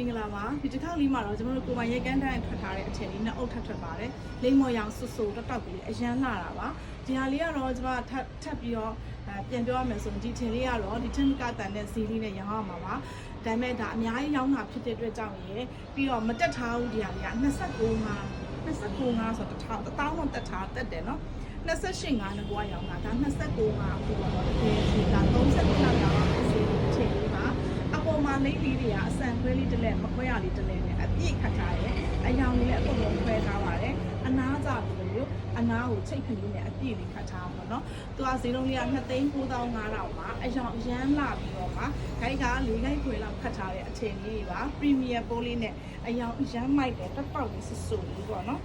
င်္ဂလာပါဒီတစ်ခေါက်လေးမှာတော့ကျွန်တော်တို့ကိုယ်ပိုင်ရဲကန်းတန်းထွက်ထားတဲ့အထည်လေးနှစ်အုပ်ထပ်ထွက်ပါတယ်လိမ့်မော်ရောင်ဆူဆူတက်တောက်ပြီးအရန်လာတာပါဒီဟာလေးကတော့ကျွန်မထပ်ထပ်ပြီးတော့အဲပြန်ပြောရမယ်ဆိုရင်ဒီထည်လေးကတော့ဒီ tin ကတန်တဲ့ဈေးလေးနဲ့ရောင်းရမှာပါဒါပေမဲ့ဒါအများကြီးရောင်းတာဖြစ်တဲ့အတွက်ကြောင့်ရေပြီးတော့မတက်ထားဘူးဒီဟာလေးက29ငါ29ငါဆိုတော့တစ်ထောင်တစ်တောင်းတော့တက်ထားတက်တယ်နော်28ငါနဲ့ဘွားရောင်းတာဒါ29ငါအခုတော့တကယ်ဒီဒါ လိမ့်လေးတွေကအဆန်ခွဲလေးတစ်လက်မခွဲရလေးတစ်လက်နဲ့အပြည့်ခတ်ထားတယ်အယောင်လေးလည်းအကုန်လုံးခွဲထားပါတယ်အနားကြလို့မျိုးအနားကိုချိတ်ခလေးနဲ့အပြည့်လေးခတ်ထားပါတော့သူကဈေးလုံးလေးက2,9500ပါအယောင်ရမ်းလာပြီးတော့မှဂိုက်က၄ဂိုက်ခွဲလောက်ခတ်ထားတဲ့အထည်လေးတွေပါပရီမီယံပိုးလေးနဲ့အယောင်ရမ်းမိုက်တယ်တက်ပေါက်လေးဆူဆူလေးပေါ့နော်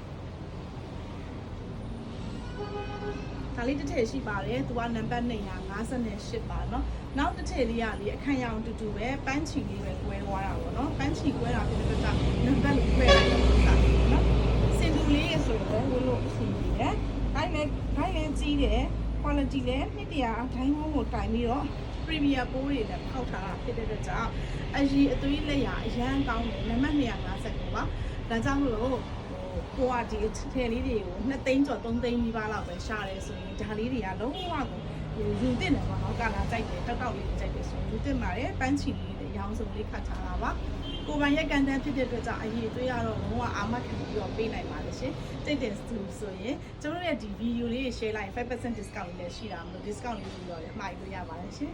ဒါလေးတစ်ထည့်ရှိပါတယ်သူကနံပါတ်258ပါเนาะနောက်တစ်ထည့်လေးကလေအခန့်ရအောင်တူတူပဲပန်းချီလေးပဲကွဲသွားတာပေါ့เนาะပန်းချီကွဲတာဖြစ်တဲ့အတွက်နံပါတ်လေးကွဲလိုက်တော့တာเนาะစင်တူလေးရဆိုတော့ဝလို့အစီကြီးတယ်ဒါလည်းဒါလည်းကြီးတယ် quality လည်းနှစ်တရာဒိုင်းဝုန်းကိုတိုင်ပြီးတော့ premier ပိုးတွေနဲ့ဖောက်ထားတာဖြစ်တဲ့အတွက်ကြောင့်အကြီးအသွေးလက်ရာအရန်ကောင်းတယ်နံပါတ်259ပါဒါကြောင့်မလို့ ကိုကဒီထည်လေးတွေကို2သိန်းကျော်3သိန်းနီးပါးလောက်ပဲရှာတယ်ဆိုရင်ဒါလေးတွေကလုံးဝကိုယူတင်တယ်ပေါ့နော်ကလာကြိုက်တယ်တောက်တောက်လေးကြိုက်တယ်ဆိုရင်ယူတင်ပါတယ်ပန်းချီလေးတွေရောင်းစုံလေးခတ်ထားတာပါကိုပိုင်ရက်ကန်တန်းဖြစ်တဲ့အတွက်ကြောင့်အရေးအသွေးရတော့လုံးဝအာမခံပြီးတော့ပေးနိုင်ပါတယ်ရှင်တိတ်တယ်ဆိုရင်ကျွန်တော်တို့ရဲ့ဒီဗီဒီယိုလေး share လိုက်5% discount လေးလည်းရှိတာမလို့ discount လေးပြီးတော့လည်းမှာယူလို့ရပါတယ်ရှင်